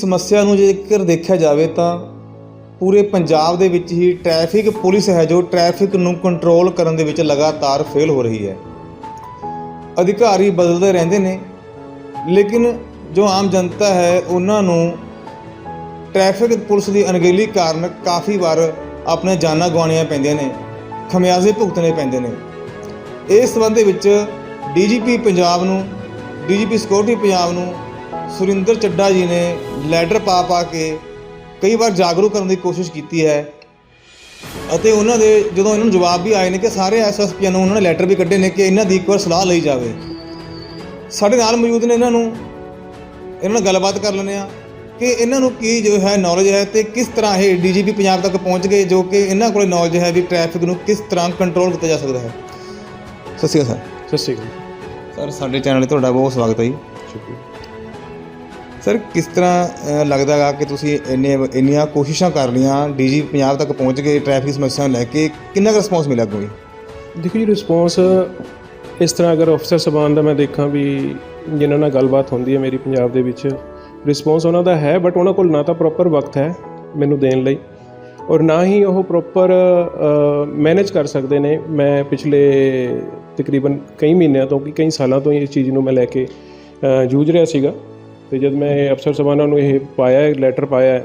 ਸਮੱਸਿਆ ਨੂੰ ਜੇਕਰ ਦੇਖਿਆ ਜਾਵੇ ਤਾਂ ਪੂਰੇ ਪੰਜਾਬ ਦੇ ਵਿੱਚ ਹੀ ਟ੍ਰੈਫਿਕ ਪੁਲਿਸ ਹੈ ਜੋ ਟ੍ਰੈਫਿਕ ਨੂੰ ਕੰਟਰੋਲ ਕਰਨ ਦੇ ਵਿੱਚ ਲਗਾਤਾਰ ਫੇਲ ਹੋ ਰਹੀ ਹੈ। ਅਧਿਕਾਰੀ ਬਦਲਦੇ ਰਹਿੰਦੇ ਨੇ, ਲੇਕਿਨ ਜੋ ਆਮ ਜਨਤਾ ਹੈ ਉਹਨਾਂ ਨੂੰ ਟ੍ਰੈਫਿਕ ਪੁਲਿਸ ਦੀ ਅਣਗਹਿਲੀ ਕਾਰਨ ਕਾਫੀ ਵਾਰ ਆਪਣੇ ਜਾਨਾਂ ਗਵਾਉਣੀਆਂ ਪੈਂਦੀਆਂ ਨੇ, ਖਮਿਆਜ਼ੇ ਭੁਗਤਣੇ ਪੈਂਦੇ ਨੇ। ਇਸ ਸੰਬੰਧ ਦੇ ਵਿੱਚ ਡੀਜੀਪੀ ਪੰਜਾਬ ਨੂੰ, ਡੀਜੀਪੀ ਸਿਕਿਉਰਿਟੀ ਪੰਜਾਬ ਨੂੰ ਸੁਰਿੰਦਰ ਚੱਡਾ ਜੀ ਨੇ ਲੈਟਰ ਪਾ ਪਾ ਕੇ ਕਈ ਵਾਰ ਜਾਗਰੂਕ ਕਰਨ ਦੀ ਕੋਸ਼ਿਸ਼ ਕੀਤੀ ਹੈ। ਅਤੇ ਉਹਨਾਂ ਦੇ ਜਦੋਂ ਇਹਨਾਂ ਨੂੰ ਜਵਾਬ ਵੀ ਆਏ ਨੇ ਕਿ ਸਾਰੇ ਐਸਐਸਪੀਆਂ ਨੂੰ ਉਹਨਾਂ ਨੇ ਲੈਟਰ ਵੀ ਕੱਢੇ ਨੇ ਕਿ ਇਹਨਾਂ ਦੀ ਇੱਕ ਵਾਰ ਸਲਾਹ ਲਈ ਜਾਵੇ। ਸਾਡੇ ਨਾਲ ਮੌਜੂਦ ਨੇ ਇਹਨਾਂ ਨੂੰ। ਇਹਨਾਂ ਨਾਲ ਗੱਲਬਾਤ ਕਰ ਲੈਂਦੇ ਆ ਕਿ ਇਹਨਾਂ ਨੂੰ ਕੀ ਜੋ ਹੈ ਨੌਲੇਜ ਹੈ ਤੇ ਕਿਸ ਤਰ੍ਹਾਂ ਇਹ ਡੀਜੀਪੀ ਪੰਜਾਬ ਤੱਕ ਪਹੁੰਚ ਗਏ ਜੋ ਕਿ ਇਹਨਾਂ ਕੋਲ ਨੌਲੇਜ ਹੈ ਵੀ ਟ੍ਰੈਫਿਕ ਨੂੰ ਕਿਸ ਤਰ੍ਹਾਂ ਕੰਟਰੋਲ ਕੀਤਾ ਜਾ ਸਕਦਾ ਹੈ। ਸਤਿ ਸ਼੍ਰੀ ਅਕਾਲ ਸਤਿ ਸ਼੍ਰੀ ਅਕਾਲ। ਸਰ ਸਰ ਸਾਡੇ ਚੈਨਲ 'ਤੇ ਤੁਹਾਡਾ ਬਹੁਤ ਸਵਾਗਤ ਹੈ ਜੀ। ਸ਼ੁਕਰੀਆ। ਸਰ, ਕਿਸ ਤਰ੍ਹਾਂ ਲੱਗਦਾ ਗਾ ਕਿ ਤੁਸੀਂ ਇੰਨੇ, ਇੰਨੀਆਂ ਕੋਸ਼ਿਸ਼ਾਂ ਕਰ ਲਈਆਂ, ਡੀਜੀ ਪੰਜਾਬ ਤੱਕ ਪਹੁੰਚ ਗਏ ਟ੍ਰੈਫਿਕ ਸਮੱਸਿਆ ਨੂੰ ਲੈ ਕੇ, ਕਿੰਨਾ ਕੁ ਰਿਸਪੌਂਸ ਮਿਲਿਆ ਕੋਈ ਦੇਖੋ ਜੀ ਰਿਸਪੌਂਸ ਇਸ ਤਰ੍ਹਾਂ ਅਗਰ ਅਫਸਰ ਸਬਾਨ ਦਾ ਮੈਂ ਦੇਖਾਂ ਵੀ ਜਿਨ੍ਹਾਂ ਨਾਲ ਗੱਲਬਾਤ ਹੁੰਦੀ ਹੈ ਮੇਰੀ ਪੰਜਾਬ ਦੇ ਵਿੱਚ ਰਿਸਪੌਂਸ ਉਹਨਾਂ ਦਾ ਹੈ ਬਟ ਉਹਨਾਂ ਕੋਲ ਨਾ ਤਾਂ ਪ੍ਰੋਪਰ ਵਕਤ ਹੈ ਮੈਨੂੰ ਦੇਣ ਲਈ ਔਰ ਨਾ ਹੀ ਉਹ ਪ੍ਰੋਪਰ ਮੈਨੇਜ ਕਰ ਸਕਦੇ ਨੇ। ਮੈਂ ਪਿਛਲੇ ਤਕਰੀਬਨ ਕਈ ਮਹੀਨਿਆਂ ਤੋਂ ਕਿ ਕਈ ਸਾਲਾਂ ਤੋਂ ਇਸ ਚੀਜ਼ ਨੂੰ ਮੈਂ ਲੈ ਕੇ ਜੂਝ ਰਿਹਾ ਸੀਗਾ। ਤੇ ਜਦ ਮੈਂ ਇਹ ਅਫਸਰ ਸਬਾਨਾਂ ਨੂੰ ਇਹ ਪਾਇਆ ਲੈਟਰ ਪਾਇਆ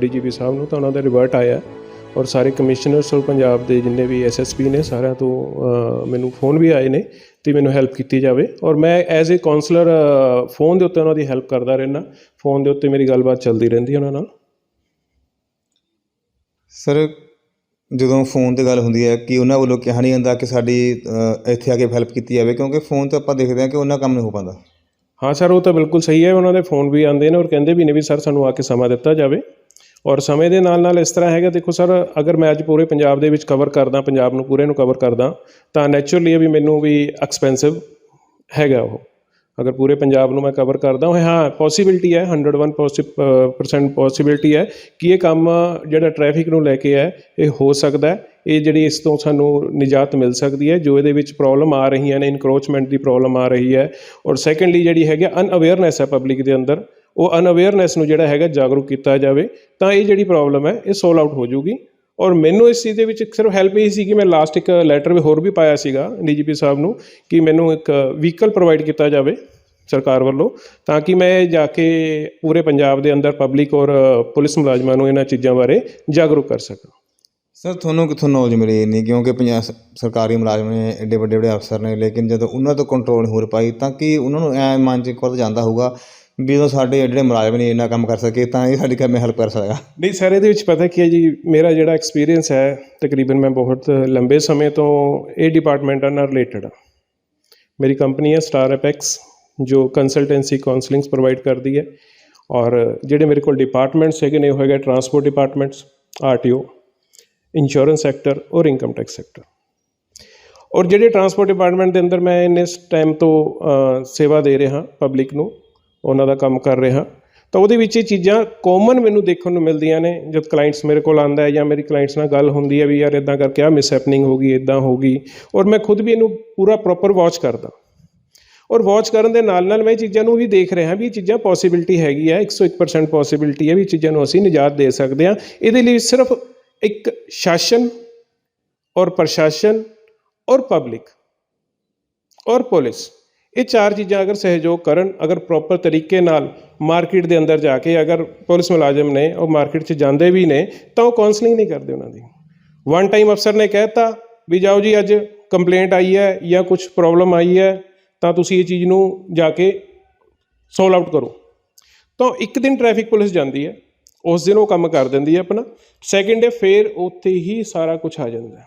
ਡੀਜੀਪੀ ਸਾਹਿਬ ਨੂੰ, ਤਾਂ ਉਹਨਾਂ ਦਾ ਰਿਵਰਟ ਆਇਆ ਔਰ ਸਾਰੇ ਕਮਿਸ਼ਨਰਸ ਔਰ ਪੰਜਾਬ ਦੇ ਜਿੰਨੇ ਵੀ ਐਸਐਸਪੀ ਨੇ ਸਾਰਿਆਂ ਤੋਂ ਮੈਨੂੰ ਫੋਨ ਵੀ ਆਏ ਨੇ ਤੇ ਮੈਨੂੰ ਹੈਲਪ ਕੀਤੀ ਜਾਵੇ ਔਰ ਮੈਂ ਐਜ਼ ਅ ਕਾਉਂਸਲਰ ਫੋਨ ਦੇ ਉੱਤੇ ਉਹਨਾਂ ਦੀ ਹੈਲਪ ਕਰਦਾ ਰਹਿਣਾ ਫੋਨ ਦੇ ਉੱਤੇ ਮੇਰੀ ਗੱਲਬਾਤ ਚੱਲਦੀ ਰਹਿੰਦੀ ਉਹਨਾਂ ਨਾਲ। ਸਰ, ਜਦੋਂ ਫੋਨ ਤੇ ਗੱਲ ਹੁੰਦੀ ਹੈ ਕਿ ਉਹਨਾਂ ਵੱਲੋਂ ਕਿਹਾ ਨਹੀਂ ਜਾਂਦਾ ਕਿ ਸਾਡੀ ਇੱਥੇ ਆ ਕੇ ਹੈਲਪ ਕੀਤੀ ਜਾਵੇ, ਕਿਉਂਕਿ ਫੋਨ ਤੇ ਆਪਾਂ ਦੇਖਦੇ ਹਾਂ ਕਿ ਉਹਨਾਂ ਕੰਮ ਨਹੀਂ ਹੋ ਪਾਉਂਦਾ। ਹਾਂ ਸਰ, ਉਹ ਤਾਂ ਬਿਲਕੁਲ ਸਹੀ ਹੈ, ਉਹਨਾਂ ਦੇ ਫੋਨ ਵੀ ਆਉਂਦੇ ਨੇ ਔਰ ਕਹਿੰਦੇ ਵੀ ਨੇ ਵੀ ਸਰ, ਸਾਨੂੰ ਆ ਕੇ ਸਮਾਂ ਦਿੱਤਾ ਜਾਵੇ। ਔਰ ਸਮੇਂ ਦੇ ਨਾਲ ਨਾਲ ਇਸ ਤਰ੍ਹਾਂ ਹੈਗਾ, ਦੇਖੋ ਸਰ, ਅਗਰ ਮੈਂ ਅੱਜ ਪੂਰੇ ਪੰਜਾਬ ਦੇ ਵਿੱਚ ਕਵਰ ਕਰਦਾ, ਪੰਜਾਬ ਨੂੰ ਪੂਰੇ ਨੂੰ ਕਵਰ ਕਰਦਾ, ਤਾਂ ਨੈਚੁਰਲੀ ਵੀ ਮੈਨੂੰ ਵੀ ਐਕਸਪੈਂਸਿਵ ਹੈਗਾ ਉਹ। ਅਗਰ ਪੂਰੇ ਪੰਜਾਬ ਨੂੰ ਮੈਂ ਕਵਰ ਕਰਦਾ ਹਾਂ ਹਾਂ ਪੋਸੀਬਿਲਿਟੀ ਹੈ 101% ਪੋਸੀਬਿਲਿਟੀ ਹੈ ਕਿ ਇਹ ਕੰਮ ਜਿਹੜਾ ਟ੍ਰੈਫਿਕ ਨੂੰ ਲੈ ਕੇ ਹੈ, ਇਹ ਹੋ ਸਕਦਾ ਹੈ। ਇਹ ਜਿਹੜੀ ਇਸ ਤੋਂ ਸਾਨੂੰ ਨਿਜਾਤ ਮਿਲ ਸਕਦੀ ਹੈ, ਜੋ ਇਹਦੇ ਵਿੱਚ ਪ੍ਰੋਬਲਮ ਆ ਰਹੀਆਂ ਨੇ ਇਨਕਰੋਚਮੈਂਟ ਦੀ ਪ੍ਰੋਬਲਮ ਆ ਰਹੀ ਹੈ। ਔਰ ਸੈਕੰਡਲੀ ਜਿਹੜੀ ਹੈਗੀ ਅਨਅਵੇਅਰਨੈਸ ਹੈ ਪਬਲਿਕ ਦੇ ਅੰਦਰ। ਉਹ ਅਨਅਵੇਅਰਨੈਸ ਨੂੰ ਜਿਹੜਾ ਹੈਗਾ ਜਾਗਰੂਕ ਕੀਤਾ ਜਾਵੇ, ਤਾਂ ਇਹ ਜਿਹੜੀ ਪ੍ਰੋਬਲਮ ਹੈ, ਇਹ ਸੋਲਵ ਆਊਟ ਹੋ ਜਾਊਗੀ। ਔਰ ਮੈਨੂੰ ਇਸ ਚੀਜ਼ ਦੇ ਵਿੱਚ ਸਿਰਫ ਹੈਲਪ ਇਹ ਸੀ ਕਿ ਮੈਂ ਲਾਸਟ ਇੱਕ ਲੈਟਰ ਵੀ ਹੋਰ ਵੀ ਪਾਇਆ ਸੀਗਾ ਡੀਜੀਪੀ ਸਾਹਿਬ ਨੂੰ ਕਿ ਮੈਨੂੰ ਇੱਕ ਵਹੀਕਲ ਪ੍ਰੋਵਾਈਡ ਕੀਤਾ ਜਾਵੇ ਸਰਕਾਰ ਵੱਲੋਂ ਤਾਂ ਕਿ ਮੈਂ ਜਾ ਕੇ ਪੂਰੇ ਪੰਜਾਬ ਦੇ ਅੰਦਰ ਪਬਲਿਕ ਔਰ ਪੁਲਿਸ ਮੁਲਾਜ਼ਮਾਂ ਨੂੰ ਇਹਨਾਂ ਚੀਜ਼ਾਂ ਬਾਰੇ ਜਾਗਰੂਕ ਕਰ ਸਕਾਂ। ਸਰ, ਤੁਹਾਨੂੰ ਕਿੱਥੋਂ ਨੌਲੇਜ ਮਿਲੀ ਨਹੀਂ ਕਿਉਂਕਿ ਪੰਜਾਬ ਸਰਕਾਰੀ ਮੁਲਾਜ਼ਮ ਨੇ ਐਡੇ ਵੱਡੇ ਵੱਡੇ ਅਫਸਰ ਨੇ, ਲੇਕਿਨ ਜਦੋਂ ਉਹਨਾਂ ਤੋਂ ਕੰਟਰੋਲ ਨਹੀਂ ਹੋ ਪਾਈ ਤਾਂ ਕਿ ਉਹਨਾਂ ਨੂੰ ਐ ਮਨ 'ਚ ਕੋਲ ਜਾਂਦਾ ਹੋਊਗਾ ਵੀ ਜਦੋਂ ਸਾਡੇ ਜਿਹੜੇ ਮੁਲਾਜ਼ਮ ਨੇ ਇੰਨਾ ਕੰਮ ਕਰ ਸਕੇ ਤਾਂ ਇਹ ਸਾਡੀ ਕੰਮ ਹੈਲਪ ਕਰ ਸਕਦਾ ਨਹੀਂ, ਸਰ, ਇਹਦੇ ਵਿੱਚ ਪਤਾ ਕੀ ਹੈ ਜੀ, ਮੇਰਾ ਜਿਹੜਾ ਐਕਸਪੀਰੀਅੰਸ ਹੈ, ਤਕਰੀਬਨ ਮੈਂ ਬਹੁਤ ਲੰਬੇ ਸਮੇਂ ਤੋਂ ਇਹ ਡਿਪਾਰਟਮੈਂਟਾਂ ਨਾਲ ਰਿਲੇਟਡ ਆ ਮੇਰੀ ਕੰਪਨੀ ਹੈ ਸਟਾਰ ਐਪੈਕਸ ਜੋ ਕੰਸਲਟੈਂਸੀ ਕਾਉਂਸਲਿੰਗਸ ਪ੍ਰੋਵਾਈਡ ਕਰਦੀ ਹੈ। ਔਰ ਜਿਹੜੇ ਮੇਰੇ ਕੋਲ ਡਿਪਾਰਟਮੈਂਟਸ ਹੈਗੇ ਨੇ, ਉਹ ਹੈਗਾ transport departments RTO insurance sector ਔਰ ਇਨਕਮ ਟੈਕਸ ਸੈਕਟਰ ਔਰ ਜਿਹੜੇ ਟਰਾਂਸਪੋਰਟ ਡਿਪਾਰਟਮੈਂਟ ਦੇ ਅੰਦਰ ਮੈਂ ਇੰਨੇ ਟਾਈਮ ਤੋਂ ਸੇਵਾ ਦੇ ਰਿਹਾ ਪਬਲਿਕ ਨੂੰ ਉਹਨਾਂ ਦਾ ਕੰਮ ਕਰ ਰਿਹਾ। ਤਾਂ ਉਹਦੇ ਵਿੱਚ ਇਹ ਚੀਜ਼ਾਂ ਕਾਮਨ ਮੈਨੂੰ ਦੇਖਣ ਨੂੰ ਮਿਲਦੀਆਂ ਨੇ, ਜਦ ਕਲਾਇੰਟਸ ਮੇਰੇ ਕੋਲ ਆਂਦਾ ਹੈ ਜਾਂ ਮੇਰੀ ਕਲਾਇੰਟਸ ਨਾਲ ਗੱਲ ਹੁੰਦੀ ਹੈ ਵੀ ਯਾਰ ਇਦਾਂ ਕਰਕੇ ਆ ਮਿਸ ਹੈਪਨਿੰਗ ਹੋ ਗਈ ਇਦਾਂ ਹੋ ਗਈ। ਔਰ ਮੈਂ ਖੁਦ ਵੀ ਇਹਨੂੰ ਪੂਰਾ ਪ੍ਰੋਪਰ ਵਾਚ ਕਰਦਾ। ਔਰ ਵਾਚ ਕਰਨ ਦੇ ਨਾਲ ਨਾਲ ਮੈਂ ਇਹ ਚੀਜ਼ਾਂ ਨੂੰ ਵੀ ਦੇਖ ਰਿਹਾ ਵੀ ਇਹ ਚੀਜ਼ਾਂ ਪੋਸੀਬਿਲਿਟੀ ਹੈਗੀ ਹੈ 101% ਪੋਸੀਬਿਲਿਟੀ ਹੈ ਵੀ ਇਹ ਚੀਜ਼ਾਂ ਨੂੰ ਅਸੀਂ ਨਿਜਾਤ ਦੇ ਸਕਦੇ ਹਾਂ। ਇਹਦੇ ਲਈ ਸਿਰਫ ਇੱਕ ਸ਼ਾਸਨ ਔਰ ਪ੍ਰਸ਼ਾਸਨ ਔਰ ਪਬਲਿਕ ਔਰ ਪੁਲਿਸ ਇਹ ਚਾਰ ਚੀਜ਼ਾਂ ਅਗਰ ਸਹਿਯੋਗ ਕਰਨ, ਅਗਰ ਪ੍ਰੋਪਰ ਤਰੀਕੇ ਨਾਲ ਮਾਰਕੀਟ ਦੇ ਅੰਦਰ ਜਾ ਕੇ ਅਗਰ ਪੁਲਿਸ ਮੁਲਾਜ਼ਮ ਨੇ, ਉਹ ਮਾਰਕੀਟ 'ਚ ਜਾਂਦੇ ਵੀ ਨੇ, ਤਾਂ ਉਹ ਕਾਉਂਸਲਿੰਗ ਨਹੀਂ ਕਰਦੇ ਉਹਨਾਂ ਦੀ। ਵਨ ਟਾਈਮ ਅਫਸਰ ਨੇ ਕਹਿਤਾ ਵੀ ਜਾਓ ਜੀ, ਅੱਜ ਕੰਪਲੇਂਟ ਆਈ ਹੈ ਜਾਂ ਕੁਝ ਪ੍ਰੋਬਲਮ ਆਈ ਹੈ, ਤਾਂ ਤੁਸੀਂ ਇਹ ਚੀਜ਼ ਨੂੰ ਜਾ ਕੇ ਸੋਲਵ ਆਊਟ ਕਰੋ। ਤਾਂ ਇੱਕ ਦਿਨ ਟ੍ਰੈਫਿਕ ਪੁਲਿਸ ਜਾਂਦੀ ਹੈ, ਉਸ ਦਿਨ ਉਹ ਕੰਮ ਕਰ ਦਿੰਦੀ ਹੈ ਆਪਣਾ। ਸੈਕਿੰਡ ਡੇ ਫੇਰ ਉੱਥੇ ਹੀ ਸਾਰਾ ਕੁਝ ਆ ਜਾਂਦਾ ਹੈ।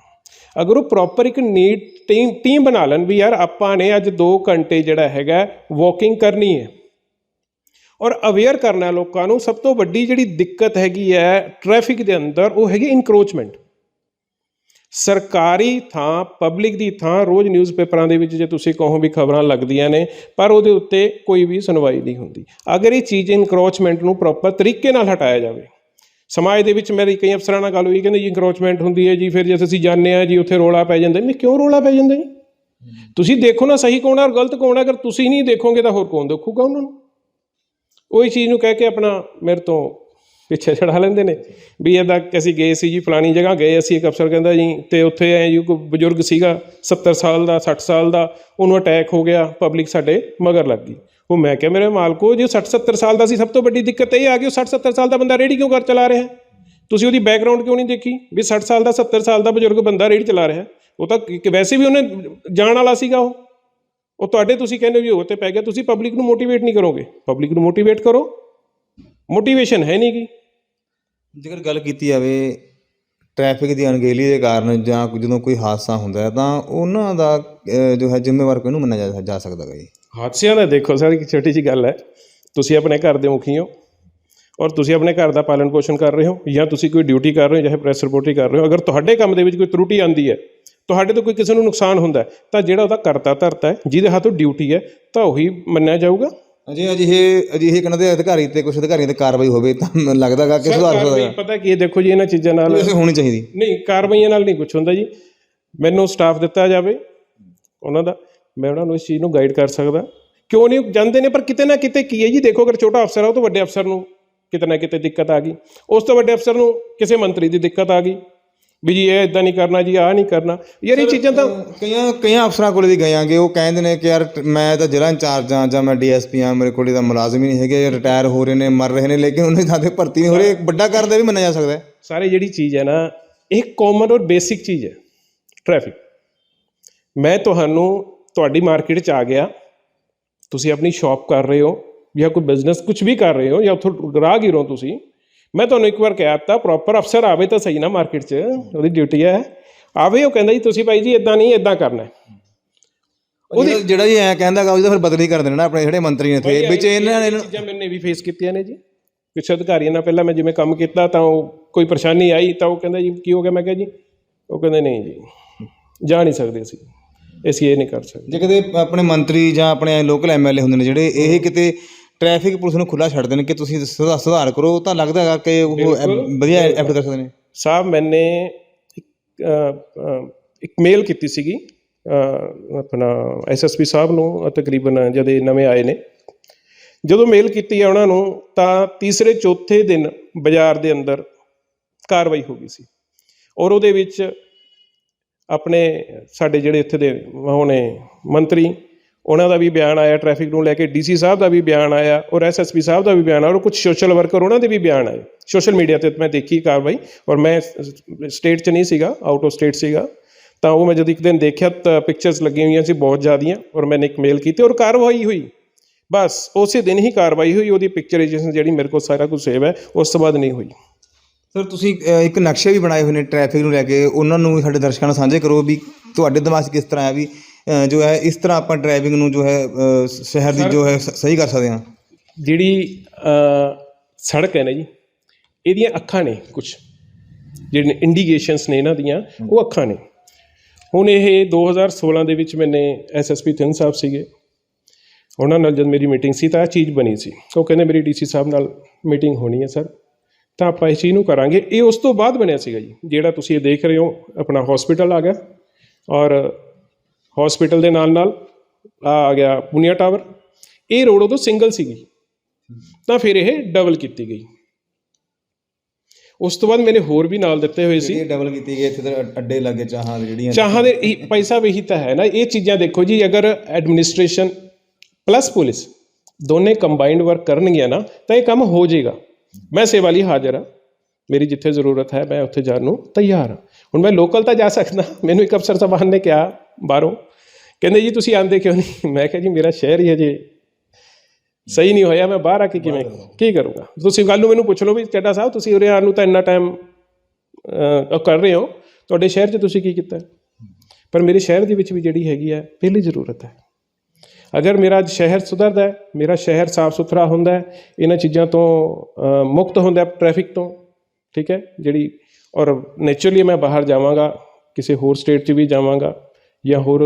ਅਗਰ ਉਹ ਪ੍ਰੋਪਰ ਇੱਕ ਨੀਟ ਟੀਮ ਟੀਮ ਬਣਾ ਲੈਣ ਵੀ ਯਾਰ ਆਪਾਂ ਨੇ ਅੱਜ 2 ਘੰਟੇ ਜਿਹੜਾ ਹੈਗਾ ਵਾਕਿੰਗ ਕਰਨੀ ਹੈ। ਔਰ ਅਵੇਅਰ ਕਰਨਾ ਲੋਕਾਂ ਨੂੰ ਸਭ ਤੋਂ ਵੱਡੀ ਜਿਹੜੀ ਦਿੱਕਤ ਹੈਗੀ ਹੈ ਟ੍ਰੈਫਿਕ ਦੇ ਅੰਦਰ, ਉਹ ਹੈਗੀ ਇਨਕਰੋਚਮੈਂਟ ਸਰਕਾਰੀ ਥਾਂ ਪਬਲਿਕ ਦੀ ਥਾਂ ਰੋਜ਼ ਨਿਊਜ਼ਪੇਪਰਾਂ ਦੇ ਵਿੱਚ ਜੇ ਤੁਸੀਂ ਕਹੋ ਵੀ ਖਬਰਾਂ ਲੱਗਦੀਆਂ ਨੇ, ਪਰ ਉਹਦੇ ਉੱਤੇ ਕੋਈ ਵੀ ਸੁਣਵਾਈ ਨਹੀਂ ਹੁੰਦੀ। ਅਗਰ ਇਹ ਚੀਜ਼ ਇਨਕਰੋਚਮੈਂਟ ਨੂੰ ਪ੍ਰੋਪਰ ਤਰੀਕੇ ਨਾਲ ਹਟਾਇਆ ਜਾਵੇ ਸਮਾਜ ਦੇ ਵਿੱਚ ਮੇਰੀ ਕਈ ਅਫਸਰਾਂ ਨਾਲ ਗੱਲ ਹੋਈ, ਕਹਿੰਦੇ ਜੀ ਇਨਕਰੋਚਮੈਂਟ ਹੁੰਦੀ ਹੈ ਜੀ, ਫਿਰ ਜੇ ਅਸੀਂ ਜਾਂਦੇ ਆ ਜੀ, ਉੱਥੇ ਰੋਲਾ ਪੈ ਜਾਂਦਾ। ਮੈਂ ਕਿਉਂ ਰੋਲਾ ਪੈ ਜਾਂਦਾ ਜੀ? ਤੁਸੀਂ ਦੇਖੋ ਨਾ ਸਹੀ ਕੌਣ ਹੈ ਔਰ ਗਲਤ ਕੌਣ ਹੈ ਅਗਰ ਤੁਸੀਂ ਨਹੀਂ ਦੇਖੋਗੇ ਤਾਂ ਹੋਰ ਕੌਣ ਦੇਖੂਗਾ ਉਹਨਾਂ ਨੂੰ? ਉਹੀ ਚੀਜ਼ ਨੂੰ ਕਹਿ ਕੇ ਆਪਣਾ ਮੇਰੇ ਤੋਂ ਪਿੱਛੇ ਛੜਾ ਲੈਂਦੇ ਨੇ, ਵੀ ਇਹਦਾ ਅਸੀਂ ਗਏ ਸੀ ਜੀ, ਫਲਾਣੀ ਜਗ੍ਹਾ ਗਏ ਅਸੀਂ, ਇੱਕ ਅਫਸਰ ਕਹਿੰਦਾ ਜੀ, ਤੇ ਉੱਥੇ ਐ ਜੀ, ਕੋਈ ਬਜ਼ੁਰਗ ਸੀਗਾ 70 ਸਾਲ ਦਾ 60 ਸਾਲ ਦਾ, ਉਹਨੂੰ ਅਟੈਕ ਹੋ ਗਿਆ ਪਬਲਿਕ ਸਾਡੇ ਮਗਰ ਲੱਗ ਗਈ। ਉਹ ਮੈਂ ਕਿਹਾ, ਮੇਰੇ ਮਾਲਕੋ, ਜੇ 60 70 ਸਾਲ ਦਾ ਸੀ, ਸਭ ਤੋਂ ਵੱਡੀ ਦਿੱਕਤ ਇਹ ਆ ਗਈ ਉਹ 60 70 ਸਾਲ ਦਾ ਬੰਦਾ ਰੇੜੀ ਕਿਉਂ ਕਰ ਚਲਾ ਰਿਹਾ ਤੁਸੀਂ ਉਹਦੀ ਬੈਕਗ੍ਰਾਉਂਡ ਕਿਉਂ ਨਹੀਂ ਦੇਖੀ? ਵੀ 60 ਸਾਲ ਦਾ 70 ਸਾਲ ਦਾ ਬਜ਼ੁਰਗ ਬੰਦਾ ਰੇੜੀ ਚਲਾ ਰਿਹਾ ਉਹ ਤਾਂ ਕਿ- ਵੈਸੇ ਵੀ ਉਹਨੇ ਜਾਣ ਵਾਲਾ ਸੀਗਾ ਉਹ। ਉਹ ਤੁਹਾਡੇ ਤੁਸੀਂ ਕਹਿੰਦੇ ਵੀ ਉਹ ਤੇ ਪੈ ਗਿਆ, ਤੁਸੀਂ ਪਬਲਿਕ ਨੂੰ ਮੋਟੀਵੇਟ ਨਹੀਂ ਕਰੋਗੇ। ਪਬਲਿਕ ਨੂੰ ਮੋਟੀਵੇਟ ਕਰੋ। ਮੋਟੀਵੇਸ਼ਨ ਹੈ ਨਹੀਂ ਗੀ ਜੇਕਰ ਗੱਲ ਕੀਤੀ ਜਾਵੇ ਟ੍ਰੈਫਿਕ ਦੀ ਅਣਗਹਿਲੀ ਦੇ ਕਾਰਨ ਜਾਂ ਜਦੋਂ ਕੋਈ ਹਾਦਸਾ ਹੁੰਦਾ ਹੈ, ਤਾਂ ਉਹਨਾਂ ਦਾ ਜੋ ਹੈ ਜ਼ਿੰਮੇਵਾਰ ਕਿਹਨੂੰ ਮੰਨਿਆ ਜਾ- ਸਕਦਾ ਹੈ? ਜੀ ਹਾਦਸਿਆਂ ਦਾ ਦੇਖੋ ਸਰ ਇੱਕ ਛੋਟੀ ਜਿਹੀ ਗੱਲ ਹੈ। ਤੁਸੀਂ ਆਪਣੇ ਘਰ ਦੇ ਮੁਖੀ ਹੋ ਔਰ ਤੁਸੀਂ ਆਪਣੇ ਘਰ ਦਾ ਪਾਲਣ ਪੋਸ਼ਣ ਕਰ ਰਹੇ ਹੋ ਜਾਂ ਤੁਸੀਂ ਕੋਈ ਡਿਊਟੀ ਕਰ ਰਹੇ ਹੋ ਚਾਹੇ ਪ੍ਰੈਸ ਰਿਪੋਰਟਰੀ ਕਰ ਰਹੇ ਹੋ। ਅਗਰ ਤੁਹਾਡੇ ਕੰਮ ਦੇ ਵਿੱਚ ਕੋਈ ਤਰੁੱਟੀ ਆਂਦੀ ਹੈ ਤੁਹਾਡੇ ਤੋਂ ਕੋਈ ਕਿਸੇ ਨੂੰ ਨੁਕਸਾਨ ਹੁੰਦਾ ਤਾਂ ਜਿਹੜਾ ਉਹਦਾ ਕਰਤਾ ਧਰਤਾ ਹੈ ਜਿਹਦੇ ਹੱਥੋਂ ਡਿਊਟੀ ਹੈ ਤਾਂ ਉਹੀ ਮੰਨਿਆ ਜਾਊਗਾ। ਅਜੇ ਅਜਿਹੇ ਅਜਿਹੇ ਕਿਨਾਂ ਦੇ ਅਧਿਕਾਰੀ ਤੇ ਕੁਝ ਅਧਿਕਾਰੀਆਂ ਤੇ ਕਾਰਵਾਈ ਹੋਵੇ ਤਾਂ ਮੈਨੂੰ ਲੱਗਦਾ ਗਾ ਕਿ ਸੁਧਾਰ ਸਕਦਾ। ਹੈ ਪਤਾ ਕੀ ਹੈ ਦੇਖੋ ਜੀ ਇਹਨਾਂ ਚੀਜ਼ਾਂ ਨਾਲ ਹੋਣੀ ਚਾਹੀਦੀ। ਨਹੀਂ ਕਾਰਵਾਈਆਂ ਨਾਲ ਨਹੀਂ ਕੁਝ ਹੁੰਦਾ ਜੀ। ਮੈਨੂੰ ਸਟਾਫ ਦਿੱਤਾ ਜਾਵੇ ਉਹਨਾਂ ਦਾ। ਮੈਂ ਉਹਨਾਂ ਨੂੰ ਇਸ ਚੀਜ਼ ਨੂੰ ਗਾਈਡ ਕਰ ਸਕਦਾ। ਕਿਉਂ ਨਹੀਂ? ਜਾਂਦੇ ਨੇ ਪਰ ਕਿਤੇ ਨਾ ਕਿਤੇ ਕੀ ਹੈ ਜੀ? ਦੇਖੋ ਅਗਰ ਛੋਟਾ ਅਫਸਰ ਆ ਉਹ ਤੋਂ ਵੱਡੇ ਅਫਸਰ ਨੂੰ ਕਿਤੇ ਨਾ ਕਿਤੇ ਦਿੱਕਤ ਆ ਗਈ। ਉਸ ਤੋਂ ਵੱਡੇ ਅਫਸਰ ਨੂੰ ਕਿਸੇ ਮੰਤਰੀ ਦੀ ਦਿੱਕਤ ਆ ਗਈ। ਵੀ ਜੀ ਇਹ ਇਦਾਂ ਨਹੀਂ ਕਰਨਾ ਜੀ ਆਹ ਨਹੀਂ ਕਰਨਾ। ਯਾਰ ਇਹ ਚੀਜ਼ਾਂ ਤਾਂ ਕਈਆਂ ਕਈਆਂ ਅਫਸਰਾਂ ਕੋਲੇ ਵੀ ਗਏ ਆਂਗੇ। ਉਹ ਕਹਿੰਦੇ ਨੇ ਕਿ ਯਾਰ ਮੈਂ ਤਾਂ ਜ਼ਿਲ੍ਹਾ ਇੰਚਾਰਜ ਹਾਂ ਜਾਂ ਮੈਂ ਡੀਐਸਪੀ ਹਾਂ ਮੇਰੇ ਕੋਲੇ ਤਾਂ ਮੁਲਾਜ਼ਮ ਹੀ ਨਹੀਂ ਹੈਗੇ ਰਿਟਾਇਰ ਹੋ ਰਹੇ ਨੇ ਮਰ ਰਹੇ ਨੇ ਲੇਕਿਨ ਉਹਨਾਂ ਦੀ ਥਾਂ ਤੇ ਭਰਤੀ ਨਹੀਂ ਹੋ ਰਹੇ। ਵੱਡਾ ਕਰਦਾ ਵੀ ਮੰਨਿਆ ਜਾ ਸਕਦਾ ਹੈ। ਸਾਰੇ ਜਿਹੜੀ ਚੀਜ਼ ਹੈ ਨਾ ਇਹ ਕਾਮਨ ਔਰ ਬੇਸਿਕ ਚੀਜ਼ ਹੈ। ਟ੍ਰੈਫਿਕ ਮੈਂ ਤੁਹਾਨੂੰ ਤੁਹਾਡੀ ਮਾਰਕੀਟ 'ਚ ਆ ਗਿਆ। ਤੁਸੀਂ ਆਪਣੀ ਸ਼ਾਪ ਕਰ ਰਹੇ ਹੋ ਜਾਂ ਕੋਈ ਬਿਜ਼ਨਸ ਕੁਝ ਵੀ ਕਰ ਰਹੇ ਹੋ ਜਾਂ ਉੱਥੋਂ ਗ੍ਰਾਹਕ ਹੋ ਤੁਸੀਂ। ਮੈਂ ਤੁਹਾਨੂੰ ਇੱਕ ਵਾਰ ਕਹਿ ਦਿੱਤਾ ਪ੍ਰੋਪਰ ਅਫਸਰ ਆਵੇ ਤਾਂ ਸਹੀ ਨਾ ਮਾਰਕੀਟ 'ਚ ਉਹਦੀ ਡਿਊਟੀ ਹੈ। ਆਵੇ ਉਹ ਕਹਿੰਦਾ ਜੀ ਤੁਸੀਂ ਭਾਈ ਜੀ ਇਦਾਂ ਨਹੀਂ ਇਦਾਂ ਕਰਨਾ ਹੈ। ਉਹਦੀ ਜਿਹੜਾ ਜੀ ਐ ਕਹਿੰਦਾ ਗਾ ਉਹਦਾ ਫਿਰ ਬਦਲੀ ਕਰ ਦੇਣਾ ਆਪਣੇ ਜਿਹੜੇ ਮੰਤਰੀ ਨੇ ਇੱਥੇ ਵਿੱਚ ਇਹਨਾਂ ਨੇ ਚੀਜ਼ਾਂ ਮੈंने ਵੀ ਫੇਸ ਕੀਤੀਆਂ ਨੇ ਜੀ। ਕੁਛ ਅਧਿਕਾਰੀਆਂ ਨਾਲ ਪਹਿਲਾਂ ਮੈਂ ਜਿਵੇਂ ਕੰਮ ਕੀਤਾ ਤਾਂ ਉਹ ਕੋਈ ਪਰੇਸ਼ਾਨੀ ਆਈ ਤਾਂ ਉਹ ਕਹਿੰਦਾ ਜੀ ਕੀ ਹੋ ਗਿਆ? ਮੈਂ ਕਿਹਾ ਜੀ ਉਹ ਕਹਿੰਦੇ ਨਹੀਂ ਜੀ ਜਾ ਨਹੀਂ ਸਕਦੇ ਅਸੀਂ। ਅਸੀਂ ਇਹ ਨਹੀਂ ਕਰ ਸਕਦੇ। ਜੇ ਕਦੇ ਆਪਣੇ ਮੰਤਰੀ ਜਾਂ ਆਪਣੇ ਲੋਕਲ ਐਮਐਲਏ ਹੁੰਦੇ ਨੇ ਜਿਹੜੇ ਇਹ ਕਿਤੇ ਟ੍ਰੈਫਿਕ ਪੁਲਿਸ ਨੂੰ ਖੁੱਲਾ ਛੱਡ ਦੇਣ ਕਿ ਤੁਸੀਂ ਸੁਧਾ- ਸੁਧਾਰ ਕਰੋ ਤਾਂ ਲੱਗਦਾ ਹੈਗਾ ਕਿ ਉਹ ਐ- ਵਧੀਆ ਐਫਰਟ ਕਰ ਸਕਦੇ ਨੇ। ਸਾਹਿਬ ਮੈंने ਇੱਕ ਅ, ਅ, ਇੱਕ ਮੇਲ ਕੀਤੀ ਸੀਗੀ ਅ, ਆਪਣਾ ਐਸਐਸਪੀ ਸਾਹਿਬ ਨੂੰ ਅ, ਤਕਰੀਬਨ ਜਦ ਇਹ ਨਵੇਂ ਆਏ ਨੇ। ਜਦੋਂ ਮੇਲ ਕੀਤੀ ਹੈ ਉਹਨਾਂ ਨੂੰ ਤਾਂ ਤੀਸਰੇ ਚੌਥੇ ਦਿਨ ਬਾਜ਼ਾਰ ਦੇ ਅੰਦਰ ਕਾਰਵਾਈ ਹੋ ਗਈ ਸੀ। ਔਰ ਉਹਦੇ ਵਿੱਚ ਆਪਣੇ ਸਾਡੇ ਜਿਹੜੇ ਇੱਥੇ ਦੇ ਹੋਣੇ ਮੰਤਰੀ, ਉਹਨਾਂ ਦਾ ਵੀ ਬਿਆਨ ਆਇਆ ਟ੍ਰੈਫਿਕ ਨੂੰ ਲੈ ਕੇ ਡੀਸੀ ਸਾਹਿਬ ਦਾ ਵੀ ਬਿਆਨ ਆਇਆ, ਔਰ ਐਸਐਸਪੀ ਸਾਹਿਬ ਦਾ ਵੀ ਬਿਆਨ ਆਇਆ, ਔਰ ਕੁਝ ਸੋਸ਼ਲ ਵਰਕਰ ਉਹਨਾਂ ਦੇ ਵੀ ਬਿਆਨ ਆਏ। ਸੋਸ਼ਲ ਮੀਡੀਆ ਤੇ ਮੈਂ ਦੇਖੀ ਕਾਰਵਾਈ, ਔਰ ਮੈਂ ਸਟੇਟ 'ਚ ਨਹੀਂ ਸੀਗਾ ਆਊਟ ਆਫ ਸਟੇਟ ਸੀਗਾ। ਤਾਂ ਉਹ ਮੈਂ ਜਦ ਇੱਕ ਦਿਨ ਦੇਖਿਆ, ਤਾਂ ਪਿਕਚਰਸ ਲੱਗੀਆਂ ਹੋਈਆਂ ਸੀ ਬਹੁਤ ਜ਼ਿਆਦੀਆਂ, ਔਰ ਮੈਨੇ ਇੱਕ ਮੇਲ ਕੀਤੀ, ਔਰ ਕਾਰਵਾਈ ਹੋਈ। ਬਸ, ਉਸੇ ਦਿਨ ਹੀ ਕਾਰਵਾਈ ਹੋਈ, ਉਹਦੀ ਪਿਕਚਰਾਈਜੇਸ਼ਨ ਜਿਹੜੀ ਮੇਰੇ ਕੋਲ ਸਾਰਾ ਕੁਝ ਸੇਵ ਹੈ, ਉਸ ਤੋਂ ਬਾਅਦ ਨਹੀਂ ਹੋਈ। ਸਰ ਤੁਸੀਂ ਇੱਕ ਨਕਸ਼ੇ ਵੀ ਬਣਾਏ ਹੋਏ ਨੇ ਟ੍ਰੈਫਿਕ ਨੂੰ ਲੈ ਕੇ। ਉਹਨਾਂ ਨੂੰ ਸਾਡੇ ਦਰਸ਼ਕਾਂ ਨਾਲ ਸਾਂਝੇ ਕਰੋ ਵੀ ਤੁਹਾਡੇ ਦਿਮਾਗ 'ਚ ਕਿਸ ਤਰ੍ਹਾਂ ਹੈ ਵੀ ਜੋ ਹੈ ਇਸ ਤਰ੍ਹਾਂ ਆਪਾਂ ਡਰਾਈਵਿੰਗ ਨੂੰ ਜੋ ਹੈ ਸ਼ਹਿਰ ਦੀ ਜੋ ਹੈ ਸਹੀ ਕਰ ਸਕਦੇ ਹਾਂ। ਜਿਹੜੀ ਸੜਕ ਹੈ ਨਾ ਜੀ ਇਹਦੀਆਂ ਅੱਖਾਂ ਨੇ ਕੁਝ ਜਿਹੜੇ ਇੰਡੀਕੇਸ਼ਨਸ ਨੇ ਇਹਨਾਂ ਦੀਆਂ ਉਹ ਅੱਖਾਂ ਨੇ। ਹੁਣ ਇਹ 2016 ਦੇ ਵਿੱਚ ਮੈਨੇ ਐਸਐਸਪੀ ਥਿੰਨ ਸਾਹਿਬ ਸੀਗੇ। ਉਹਨਾਂ ਨਾਲ ਜਦ ਮੇਰੀ ਮੀਟਿੰਗ ਸੀ ਤਾਂ ਇਹ ਚੀਜ਼ ਬਣੀ ਸੀ। ਉਹ ਕਹਿੰਦੇ ਮੇਰੀ ਡੀਸੀ ਸਾਹਿਬ ਨਾਲ ਮੀਟਿੰਗ ਹੋਣੀ ਹੈ ਸਰ। ਤਾਂ ਆਪਾਂ ਇਸ ਚੀਜ਼ ਨੂੰ ਕਰਾਂਗੇ। ਇਹ ਉਸ ਤੋਂ ਬਾਅਦ ਬਣਿਆ ਸੀਗਾ ਜੀ ਜਿਹੜਾ ਤੁਸੀਂ ਇਹ ਦੇਖ ਰਹੇ ਹੋ ਆਪਣਾ ਹਸਪੀਟਲ ਆ ਗਿਆ। ਔਰ ਹਸਪੀਟਲ ਦੇ ਨਾਲ ਨਾਲ ਆ ਆ ਗਿਆ ਪੁਨੀਆ ਟਾਵਰ ਇਹ ਰੋਡ ਉਦੋਂ ਸਿੰਗਲ ਸੀਗੀ। ਤਾਂ ਫਿਰ ਇਹ ਡਬਲ ਕੀਤੀ ਗਈ। ਉਸ ਤੋਂ ਬਾਅਦ ਮੈंने ਹੋਰ ਵੀ ਨਾਲ ਦਿੱਤੇ ਹੋਏ ਸੀ। ਇਹ ਡਬਲ ਕੀਤੀ ਗਈ ਇੱਥੇ ਤਾਂ ਅੱਡੇ ਲੱਗੇ ਚਾਹਾਂ ਦੇ ਜਿਹੜੀਆਂ ਚਾਹਾਂ ਦੇ ਇਹ ਪੈਸਾ ਵੀ ਹੀ ਤਾਂ ਹੈ ਨਾ ਇਹ ਚੀਜ਼ਾਂ ਦੇਖੋ ਜੀ ਅਗਰ ਐਡਮਿਨਿਸਟ੍ਰੇਸ਼ਨ ਪਲੱਸ ਪੁਲਿਸ ਦੋਨੇ ਕੰਬਾਈਨਡ ਵਰਕ ਕਰਨਗੀਆਂ ਨਾ ਤਾਂ ਇਹ ਕੰਮ ਹੋ ਜਾਏਗਾ। ਮੈਂ ਸੇਵਾ ਲਈ ਹਾਜ਼ਰ ਹਾਂ। ਮੇਰੀ ਜਿੱਥੇ ਜ਼ਰੂਰਤ ਹੈ ਮੈਂ ਉੱਥੇ ਜਾਣ ਨੂੰ ਤਿਆਰ ਹਾਂ। ਹੁਣ ਮੈਂ ਲੋਕਲ ਤਾਂ ਜਾ ਸਕਦਾ। ਮੈਨੂੰ ਇੱਕ ਅਫਸਰ ਸਾਹਿਬਾਨ ਨੇ ਕਿਹਾ ਬਾਹਰੋਂ ਕਹਿੰਦੇ ਜੀ ਤੁਸੀਂ ਆਂਦੇ ਕਿਉਂ ਨਹੀਂ? ਮੈਂ ਕਿਹਾ ਜੀ ਮੇਰਾ ਸ਼ਹਿਰ ਹੀ ਅਜੇ ਸਹੀ ਨਹੀਂ ਹੋਇਆ ਮੈਂ ਬਾਹਰ ਆ ਕੇ ਕਿਵੇਂ ਕੀ ਕਰੂੰਗਾ? ਤੁਸੀਂ ਗੱਲ ਨੂੰ ਮੈਨੂੰ ਪੁੱਛ ਲਓ ਵੀ ਚੱਡਾ ਸਾਹਿਬ ਤੁਸੀਂ ਉਰੇ ਆਉਣ ਨੂੰ ਤਾਂ ਇੰਨਾ ਟਾਈਮ ਕਰ ਰਹੇ ਹੋ। ਤੁਹਾਡੇ ਸ਼ਹਿਰ 'ਚ ਤੁਸੀਂ ਕੀ ਕੀਤਾ? ਪਰ ਮੇਰੇ ਸ਼ਹਿਰ ਦੇ ਵਿੱਚ ਵੀ ਜਿਹੜੀ ਹੈਗੀ ਹੈ ਪਹਿਲੀ ਜ਼ਰੂਰਤ ਹੈ। ਅਗਰ ਮੇਰਾ ਅੱਜ ਸ਼ਹਿਰ ਸੁਧਰਦਾ ਹੈ, ਮੇਰਾ ਸ਼ਹਿਰ ਸਾਫ਼ ਸੁਥਰਾ ਹੁੰਦਾ ਹੈ, ਇਹਨਾਂ ਚੀਜ਼ਾਂ ਤੋਂ ਮੁਕਤ ਹੁੰਦਾ ਹੈ ਟ੍ਰੈਫਿਕ ਤੋਂ, ਠੀਕ ਹੈ? ਜਿਹੜੀ, ਔਰ ਨੇਚਰਲੀ ਮੈਂ ਬਾਹਰ ਜਾਵਾਂਗਾ, ਕਿਸੇ ਹੋਰ ਸਟੇਟ 'ਚ ਵੀ ਜਾਵਾਂਗਾ, ਜਾਂ ਹੋਰ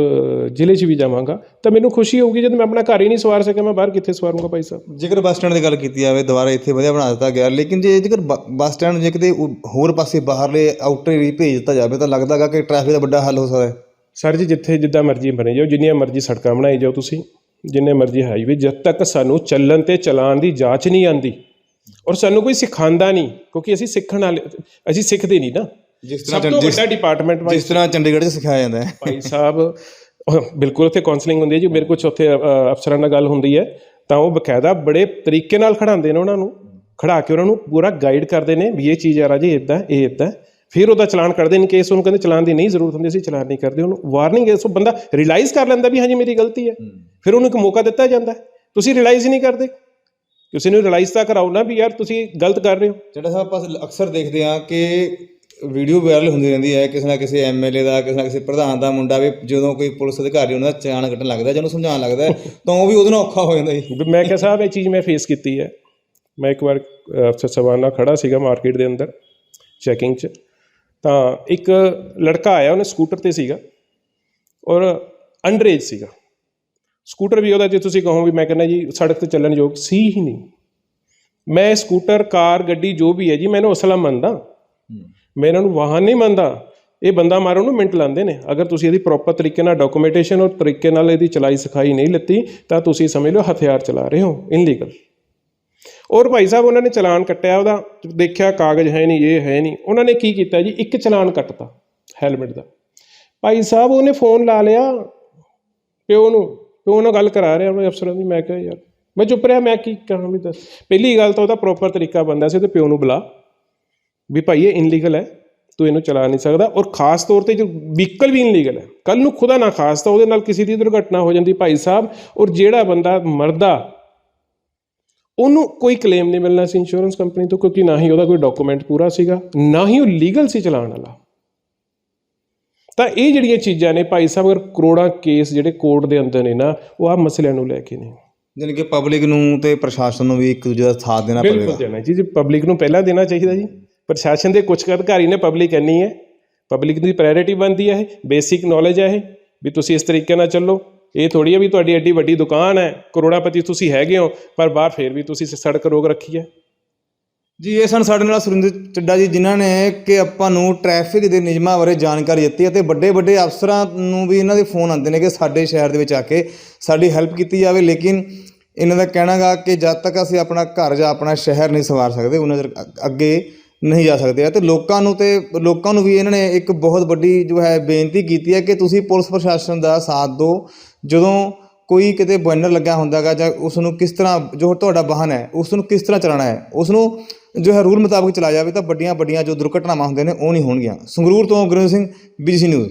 ਜ਼ਿਲ੍ਹੇ 'ਚ ਵੀ ਜਾਵਾਂਗਾ, ਤਾਂ ਮੈਨੂੰ ਖੁਸ਼ੀ ਹੋਊਗੀ ਜਦ ਮੈਂ ਆਪਣਾ ਘਰ ਹੀ ਨਹੀਂ ਸਵਾਰ ਸਕਿਆ, ਮੈਂ ਬਾਹਰ ਕਿੱਥੇ ਸਵਾਰੂੰਗਾ ਭਾਈ ਸਾਹਿਬ? ਜੇਕਰ ਬੱਸ ਸਟੈਂਡ ਦੀ ਗੱਲ ਕੀਤੀ ਜਾਵੇ, ਦੁਬਾਰਾ ਇੱਥੇ ਵਧੀਆ ਬਣਾ ਦਿੱਤਾ ਗਿਆ, ਲੇਕਿਨ ਜੇ ਜੇਕਰ ਬ- ਬੱਸ ਸਟੈਂਡ ਜੇ ਕਿਤੇ ਹੋਰ ਪਾਸੇ ਬਾਹਰਲੇ ਆਊਟਰ ਏਰੀਆ ਭੇਜ ਦਿੱਤਾ ਜਾਵੇ, ਤਾਂ ਲੱਗਦਾ ਗਾ ਕਿ ਟ੍ਰੈਫਿਕ ਦਾ ਵੱਡਾ ਹੱਲ ਹੋ ਸਕਦਾ ਹੈ। ਸਰ ਜੀ ਜਿੱਥੇ ਜਿੱਦਾਂ ਮਰਜ਼ੀ ਬਣੇ ਜਾਓ ਜਿੰਨੀਆਂ ਮਰਜ਼ੀ ਸੜਕਾਂ ਬਣਾਈ ਜਾਓ ਤੁਸੀਂ ਜਿੰਨੇ ਮਰਜ਼ੀ ਹਾਈਵੇ ਜਦ ਤੱਕ ਸਾਨੂੰ ਚੱਲਣ ਤੇ ਚਲਾਉਣ ਦੀ ਜਾਂਚ ਨਹੀਂ ਆਂਦੀ ਔਰ ਸਾਨੂੰ ਕੋਈ ਸਿਖਾਉਂਦਾ ਨਹੀਂ ਕਿਉਂਕਿ ਅਸੀਂ ਸਿੱਖਣ ਵਾਲੇ ਅਸੀਂ ਸਿੱਖਦੇ ਨਹੀਂ ਨਾ। ਜਿਸ ਸਭ ਤੋਂ ਵੱਡਾ ਡਿਪਾਰਟਮੈਂਟ ਜਿਸ ਤਰ੍ਹਾਂ ਚੰਡੀਗੜ੍ਹ 'ਚ ਸਿਖਾਇਆ ਜਾਂਦਾ ਹੈ। ਭਾਈ ਸਾਹਿਬ ਬਿਲਕੁਲ ਉੱਥੇ ਕਾਉਂਸਲਿੰਗ ਹੁੰਦੀ ਹੈ ਜੀ ਮੇਰੇ ਕੁਝ ਉੱਥੇ ਅਫਸਰਾਂ ਨਾਲ ਗੱਲ ਹੁੰਦੀ ਹੈ ਤਾਂ ਉਹ ਬਕਾਇਦਾ ਬੜੇ ਤਰੀਕੇ ਨਾਲ ਖੜਾਉਂਦੇ ਨੇ ਉਹਨਾਂ ਨੂੰ ਖੜਾ ਕੇ ਉਹਨਾਂ ਨੂੰ ਪੂਰਾ ਗਾਈਡ ਕਰਦੇ ਨੇ ਵੀ ਇਹ ਚੀਜ਼ ਆ ਰਾਜੀ ਇਦਾਂ ਇਹ ਇਦਾਂ ਫਿਰ ਉਹਦਾ ਚਲਾਨ ਕਰਦੇ ਨੇ ਕੇਸ ਉਹਨੂੰ ਕਹਿੰਦੇ ਚਲਾਨ ਦੀ ਨਹੀਂ ਜ਼ਰੂਰਤ ਹੁੰਦੀ ਅਸੀਂ ਚਲਾਨ ਨਹੀਂ ਕਰਦੇ ਉਹਨੂੰ ਵਾਰਨਿੰਗ ਹੈ ਸੋ ਬੰਦਾ ਰਿਅਲਾਈਜ਼ ਕਰ ਲੈਂਦਾ ਵੀ ਹਾਂਜੀ ਮੇਰੀ ਗਲਤੀ ਹੈ। ਫਿਰ ਉਹਨੂੰ ਇੱਕ ਮੌਕਾ ਦਿੱਤਾ ਜਾਂਦਾ। ਤੁਸੀਂ ਰਿਅਲਾਈਜ਼ ਹੀ ਨਹੀਂ ਕਰਦੇ। ਤੁਸੀਂ ਨੂੰ ਰਿਅਲਾਈਜ਼ ਤਾਂ ਕਰਾਓ ਨਾ ਵੀ ਯਾਰ ਤੁਸੀਂ ਗਲਤ ਕਰ ਰਹੇ ਹੋ। ਜਿਹੜਾ ਸਾਹਿਬ ਆਪਾਂ ਅਕਸਰ ਦੇਖਦੇ ਹਾਂ ਕਿ ਵੀਡੀਓ ਵਾਇਰਲ ਹੁੰਦੀ ਰਹਿੰਦੀ ਹੈ ਕਿਸੇ ਨਾ ਕਿਸੇ ਐਮਐਲਏ ਦਾ ਕਿਸੇ ਨਾ ਕਿਸੇ ਪ੍ਰਧਾਨ ਦਾ ਮੁੰਡਾ ਵੀ ਜਦੋਂ ਕੋਈ ਪੁਲਿਸ ਅਧਿਕਾਰੀ ਉਹਨਾਂ ਦਾ ਚਲਾਨ ਕੱਟਣ ਲੱਗਦਾ ਜਾਂ ਉਹਨੂੰ ਸਮਝਾਉਣ ਲੱਗਦਾ ਤਾਂ ਉਹ ਵੀ ਉਹਦੇ ਨਾਲ ਔਖਾ ਹੋ ਜਾਂਦਾ ਜੀ। ਮੈਂ ਕਿਹਾ ਸਾਹਿਬ ਇਹ ਚੀਜ਼ ਮੈਂ ਫੇਸ ਕੀਤੀ ਹੈ। ਮੈਂ ਇੱਕ ਵਾਰ ਅਫਸਰ ਸਾਹਿਬਾਨ ਨਾਲ ਖੜਾ ਸੀਗਾ ਮਾਰਕੀਟ ਦੇ ਅੰਦਰ ਚੈਕਿੰਗ 'ਚ। ਤਾਂ ਇੱਕ ਲੜਕਾ ਆਇਆ ਉਹਨੇ ਸਕੂਟਰ ਤੇ ਸੀਗਾ ਔਰ ਅੰਡਰੇਜ ਸੀਗਾ। ਸਕੂਟਰ ਵੀ ਉਹਦਾ ਜੇ ਤੁਸੀਂ ਕਹੋ ਵੀ ਮੈਂ ਕਹਿੰਦਾ ਜੀ ਸੜਕ ਤੇ ਚੱਲਣ ਯੋਗ ਸੀ ਹੀ ਨਹੀਂ। ਮੈਂ ਸਕੂਟਰ ਕਾਰ ਗੱਡੀ ਜੋ ਵੀ ਹੈ ਜੀ ਮੈਨੂੰ ਅਸਲਾ ਮੰਨਦਾ। ਮੈਂ ਇਹਨਾਂ ਨੂੰ ਵਾਹਨ ਨਹੀਂ ਮੰਨਦਾ। ਇਹ ਬੰਦਾ ਮਾਰਨ ਨੂੰ ਮਿੰਟ ਲਾਉਂਦੇ ਨੇ। ਅਗਰ ਤੁਸੀਂ ਇਹਦੀ ਪ੍ਰੋਪਰ ਤਰੀਕੇ ਨਾਲ ਡਾਕੂਮੈਂਟੇਸ਼ਨ ਔਰ ਤਰੀਕੇ ਨਾਲ ਇਹਦੀ ਚਲਾਈ ਸਿਖਾਈ ਨਹੀਂ ਲਿੱਤੀ ਤਾਂ ਤੁਸੀਂ ਸਮਝ ਲਓ ਹਥਿਆਰ ਚਲਾ ਰਹੇ ਹੋ ਇਨਲੀਗਲ ਔਰ ਭਾਈ ਸਾਹਿਬ, ਉਹਨਾਂ ਨੇ ਚਲਾਨ ਕੱਟਿਆ ਉਹਦਾ। ਦੇਖਿਆ, ਕਾਗਜ਼ ਹੈ ਨਹੀਂ, ਇਹ ਹੈ ਨਹੀਂ। ਉਹਨਾਂ ਨੇ ਕੀ ਕੀਤਾ ਜੀ? ਇੱਕ ਚਲਾਨ ਕੱਟਤਾ, ਹੈਲਮਟ ਦਾ। ਭਾਈ ਸਾਹਿਬ, ਉਹਨੇ ਫੋਨ ਲਾ ਲਿਆ ਪਿਓ ਨੂੰ। ਪਿਓ ਨਾਲ ਗੱਲ ਕਰਾ ਰਿਹਾ ਉਹ ਅਫਸਰਾਂ ਦੀ। ਮੈਂ ਕਿਹਾ, ਯਾਰ, ਮੈਂ ਚੁੱਪ ਰਿਹਾ, ਮੈਂ ਕੀ ਕਹਾਂ ਵੀ ਦੱਸ? ਪਹਿਲੀ ਗੱਲ ਤਾਂ ਉਹਦਾ ਪ੍ਰੋਪਰ ਤਰੀਕਾ ਬੰਦਾ ਸੀ ਤੇ ਪਿਓ ਨੂੰ ਬੁਲਾ। ਵੀ ਭਾਈ, ਇਹ ਇਨਲੀਗਲ ਹੈ, ਤੂੰ ਇਹਨੂੰ ਚਲਾ ਨਹੀਂ ਸਕਦਾ। ਔਰ ਖਾਸ ਤੌਰ ਤੇ ਜੋ ਵਹੀਕਲ ਵੀ ਇਨਲੀਗਲ ਹੈ। ਕੱਲ ਨੂੰ ਖੁਦਾ ਨਾ ਖਾਸ ਤਾਂ ਉਹਦੇ ਨਾਲ ਕਿਸੇ ਦੀ ਦੁਰਘਟਨਾ ਹੋ ਜਾਂਦੀ ਭਾਈ ਸਾਹਿਬ। ਔਰ ਜਿਹੜਾ ਬੰਦਾ ਮਰਦਾ ਉਹਨੂੰ ਕੋਈ ਕਲੇਮ ਨਹੀਂ ਮਿਲਣਾ ਸੀ ਇੰਸ਼ੋਰੈਂਸ ਕੰਪਨੀ ਤੋਂ ਕਿਉਂਕਿ ਨਾ ਹੀ ਉਹਦਾ ਕੋਈ ਡਾਕੂਮੈਂਟ ਪੂਰਾ ਸੀਗਾ ਨਾ ਹੀ ਉਹ ਲੀਗਲ ਸੀ ਚਲਾਉਣ ਵਾਲਾ। ਤਾਂ ਇਹ ਜਿਹੜੀਆਂ ਚੀਜ਼ਾਂ ਨੇ ਭਾਈ ਸਾਹਿਬ ਅਗਰ ਕਰੋੜਾਂ ਕੇਸ ਜਿਹੜੇ ਕੋਰਟ ਦੇ ਅੰਦਰ ਨੇ ਨਾ ਉਹ ਆ ਮਸਲਿਆਂ ਨੂੰ ਲੈ ਕੇ ਨੇ। ਜਾਣੀ ਕਿ ਪਬਲਿਕ ਨੂੰ ਤੇ ਪ੍ਰਸ਼ਾਸਨ ਨੂੰ ਵੀ ਇੱਕ ਦੂਜੇ ਦਾ ਸਾਥ ਦੇਣਾ ਬਿਲਕੁਲ ਪਵੇਗਾ ਦੇਣਾ ਜੀ ਜੀ ਪਬਲਿਕ ਨੂੰ ਪਹਿਲਾਂ ਦੇਣਾ ਚਾਹੀਦਾ ਜੀ। ਪ੍ਰਸ਼ਾਸਨ ਦੇ ਕੁਝ ਅਧਿਕਾਰੀ ਨੇ ਪਬਲਿਕ ਇੰਨੀ ਹੈ। ਪਬਲਿਕ ਦੀ ਪ੍ਰਾਇੋਰਟੀ ਬਣਦੀ ਹੈ ਇਹ ਬੇਸਿਕ ਨੌਲੇਜ ਹੈ ਇਹ ਵੀ ਤੁਸੀਂ ਇਸ ਤਰੀਕੇ ਨਾਲ ਚੱਲੋ। ਇਹ ਥੋੜੀ ਹੈ ਵੀ ਤੁਹਾਡੀ ਐਡੀ ਵੱਡੀ ਦੁਕਾਨ ਹੈ, ਕਰੋੜਾਪਤੀ ਤੁਸੀਂ ਹੈਗੇ ਹੋ, ਪਰ ਬਾਹਰ ਫੇਰ ਵੀ ਤੁਸੀਂ ਸੜਕ ਰੋਕ ਰੱਖੀ ਹੈ। ਜੀ, ਇਹ ਸਨ ਸਾਡੇ ਨਾਲ ਸੁਰਿੰਦਰ ਚੱਡਾ ਜੀ, ਜਿਨ੍ਹਾਂ ਨੇ ਕਿ ਆਪਾਂ ਨੂੰ ਟ੍ਰੈਫਿਕ ਦੇ ਨਿਯਮਾਂ ਬਾਰੇ ਜਾਣਕਾਰੀ ਦਿੱਤੀ ਅਤੇ ਵੱਡੇ ਵੱਡੇ ਅਫਸਰਾਂ ਨੂੰ ਵੀ ਇਹਨਾਂ ਦੇ ਫੋਨ ਆਉਂਦੇ ਨੇ ਕਿ ਸਾਡੇ ਸ਼ਹਿਰ ਦੇ ਵਿੱਚ ਆ ਕੇ ਸਾਡੀ ਹੈਲਪ ਕੀਤੀ ਜਾਵੇ, ਲੇਕਿਨ ਇਹਨਾਂ ਦਾ ਕਹਿਣਾਗਾ ਕਿ ਜਦ ਤੱਕ ਅਸੀਂ ਆਪਣਾ ਘਰ ਜਾਂ ਆਪਣਾ ਸ਼ਹਿਰ ਨਹੀਂ ਸਵਾਰ ਸਕਦੇ ਉਹਨਾਂ ਚਿਰ ਅੱਗੇ ਨਹੀਂ ਜਾ ਸਕਦੇ। ਤੇ ਲੋਕਾਂ ਨੂੰ ਤੇ ਲੋਕਾਂ ਨੂੰ ਵੀ ਇਹਨਾਂ ਨੇ ਇੱਕ ਬਹੁਤ ਵੱਡੀ ਜੋ ਹੈ ਬੇਨਤੀ ਕੀਤੀ ਹੈ ਕਿ ਤੁਸੀਂ ਪੁਲਿਸ ਪ੍ਰਸ਼ਾਸਨ ਦਾ ਸਾਥ ਦਿਓ ਜਦੋਂ ਕੋਈ ਕਿਤੇ ਬੈਨਰ ਲੱਗਾ ਹੁੰਦਾਗਾ ਜਾਂ ਉਸ ਨੂੰ ਕਿਸ ਤਰ੍ਹਾਂ ਜੋ ਤੁਹਾਡਾ ਵਾਹਨ ਹੈ ਉਸ ਨੂੰ ਕਿਸ ਤਰ੍ਹਾਂ ਚਲਾਉਣਾ ਹੈ ਉਸ ਨੂੰ ਜੋ ਹੈ ਰੂਲ ਮੁਤਾਬਕ ਚਲਾਇਆ ਜਾਵੇ ਤਾਂ ਵੱਡੀਆਂ ਵੱਡੀਆਂ ਜੋ ਦੁਰਘਟਨਾਵਾਂ ਹੁੰਦੀਆਂ ਨੇ ਉਹ ਨਹੀਂ ਹੋਣਗੀਆਂ। ਸੰਗਰੂਰ ਤੋਂ ਗੁਰਵਿੰਦਰ ਸਿੰਘ ਬੀਜੀਸੀ ਨਿਊਜ਼